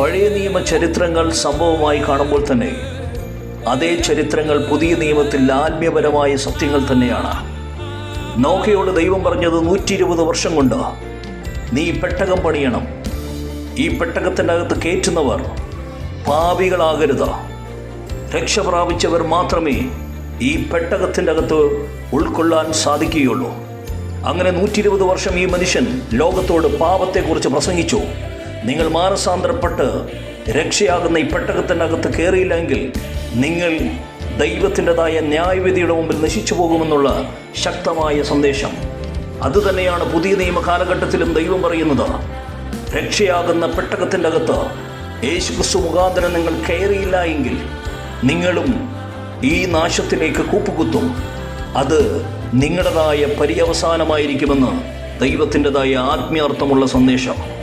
പഴയ നിയമ ചരിത്രങ്ങൾ സംഭവമായി കാണുമ്പോൾ തന്നെ അതേ ചരിത്രങ്ങൾ പുതിയ നിയമത്തിൽ ആത്മീയപരമായ സത്യങ്ങൾ തന്നെയാണ്. നോഹയോട് ദൈവം പറഞ്ഞത് നൂറ്റി ഇരുപത് വർഷം കൊണ്ട് നീ പെട്ടകം പണിയണം. ഈ പെട്ടകത്തിന്റെ അകത്ത് കയറ്റുന്നവർ പാപികളാകരുത്. രക്ഷ പ്രാപിച്ചവർ മാത്രമേ ഈ പെട്ടകത്തിന്റെ അകത്ത് ഉൾക്കൊള്ളാൻ സാധിക്കുകയുള്ളൂ. അങ്ങനെ നൂറ്റി ഇരുപത് വർഷം ഈ മനുഷ്യൻ ലോകത്തോട് പാപത്തെക്കുറിച്ച് പ്രസംഗിച്ചു. നിങ്ങൾ മാനസാന്തരപ്പെട്ട് രക്ഷയാകുന്ന ഈ പെട്ടകത്തിന്റെ അകത്ത് കയറിയില്ലെങ്കിൽ നിങ്ങൾ ദൈവത്തിന്റെതായ ന്യായവിധിയുടെ മുമ്പിൽ നശിച്ചു പോകുമെന്നുള്ള ശക്തമായ സന്ദേശം. അതുതന്നെയാണ് പുതിയ നിയമ കാലഘട്ടത്തിലും ദൈവം പറയുന്നത്. രക്ഷയാകുന്ന പെട്ടകത്തിന്റെ അകത്ത് യേശുക്രിസ്തു മുഖാന്തരം നിങ്ങൾ കയറിയില്ല എങ്കിൽ നിങ്ങളും ഈ നാശത്തിലേക്ക് കൂപ്പുകുത്തും. അത് നിങ്ങളുടേതായ പര്യവസാനമായിരിക്കുമെന്ന് ദൈവത്തിന്റെതായ ആത്മീയാർത്ഥമുള്ള സന്ദേശം.